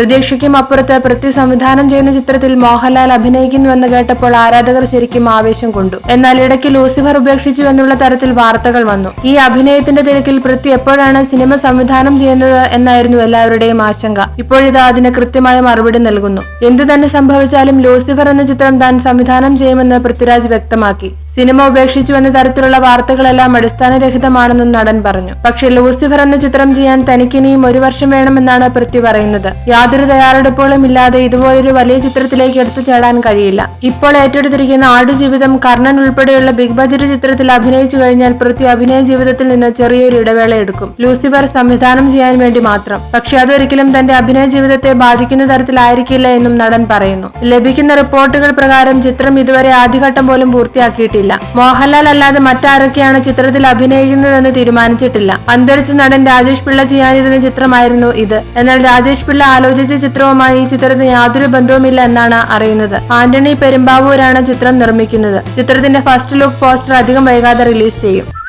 പ്രതീക്ഷയ്ക്കും അപ്പുറത്ത് പൃഥ്വി സംവിധാനം ചെയ്യുന്ന ചിത്രത്തിൽ മോഹൻലാൽ അഭിനയിക്കുന്നുവെന്ന് കേട്ടപ്പോൾ ആരാധകർ ശരിക്കും ആവേശം കൊണ്ടു. എന്നാൽ ഇടയ്ക്ക് ലൂസിഫർ ഉപേക്ഷിച്ചു എന്നുള്ള തരത്തിൽ വാർത്തകൾ വന്നു. ഈ അഭിനയത്തിന്റെ തിരക്കിൽ പൃഥ്വി എപ്പോഴാണ് സിനിമ സംവിധാനം ചെയ്യുന്നത് എന്നായിരുന്നു എല്ലാവരുടെയും ആശങ്ക. ഇപ്പോഴിതാ അതിന് കൃത്യമായ മറുപടി നൽകുന്നു. എന്തു തന്നെ സംഭവിച്ചാലും ലൂസിഫർ എന്ന ചിത്രം താൻ സംവിധാനം ചെയ്യുമെന്ന് പൃഥ്വിരാജ് വ്യക്തമാക്കി. സിനിമ ഉപേക്ഷിച്ചു എന്ന തരത്തിലുള്ള വാർത്തകളെല്ലാം അടിസ്ഥാനരഹിതമാണെന്നും നടൻ പറഞ്ഞു. പക്ഷേ ലൂസിഫർ എന്ന ചിത്രം ചെയ്യാൻ തനിക്കിനിയും ഒരു വർഷം വേണമെന്നാണ് പൃഥ്വി പറയുന്നത്. യാതൊരു തയ്യാറെടുപ്പുകളും ഇല്ലാതെ ഇതുപോലൊരു വലിയ ചിത്രത്തിലേക്ക് എടുത്തു ചാടാൻ കഴിയില്ല. ഇപ്പോൾ ഏറ്റെടുത്തിരിക്കുന്ന ആടുജീവിതം കർണൻ ഉൾപ്പെടെയുള്ള ബിഗ് ബജറ്റ് ചിത്രത്തിൽ അഭിനയിച്ചു കഴിഞ്ഞാൽ പൃഥ്വി അഭിനയ ജീവിതത്തിൽ നിന്ന് ചെറിയൊരു ഇടവേള എടുക്കും. ലൂസിഫർ സംവിധാനം ചെയ്യാൻ വേണ്ടി മാത്രം. പക്ഷെ അതൊരിക്കലും തന്റെ അഭിനയ ജീവിതത്തെ ബാധിക്കുന്ന തരത്തിലായിരിക്കില്ല എന്നും നടൻ പറയുന്നു. ലഭിക്കുന്ന റിപ്പോർട്ടുകൾ പ്രകാരം ചിത്രം ഇതുവരെ ആദ്യഘട്ടം പോലും പൂർത്തിയാക്കിയിട്ടില്ല. മോഹൻലാൽ അല്ലാതെ മറ്റാരൊക്കെയാണ് ചിത്രത്തിൽ അഭിനയിക്കുന്നതെന്ന് തീരുമാനിച്ചിട്ടില്ല. അന്തരിച്ച നടൻ രാജേഷ് പിള്ള ചെയ്യാനിരുന്ന ചിത്രമായിരുന്നു ഇത്. എന്നാൽ രാജേഷ് പിള്ള ആലോചിച്ച ചിത്രവുമായി ഈ ചിത്രത്തിന് യാതൊരു ബന്ധവുമില്ല എന്നാണ് അറിയുന്നത്. ആന്റണി പെരുമ്പാവൂരാണ് ചിത്രം നിർമ്മിക്കുന്നത്. ചിത്രത്തിന്റെ ഫസ്റ്റ് ലുക്ക് പോസ്റ്റർ അധികം വൈകാതെ റിലീസ് ചെയ്യും.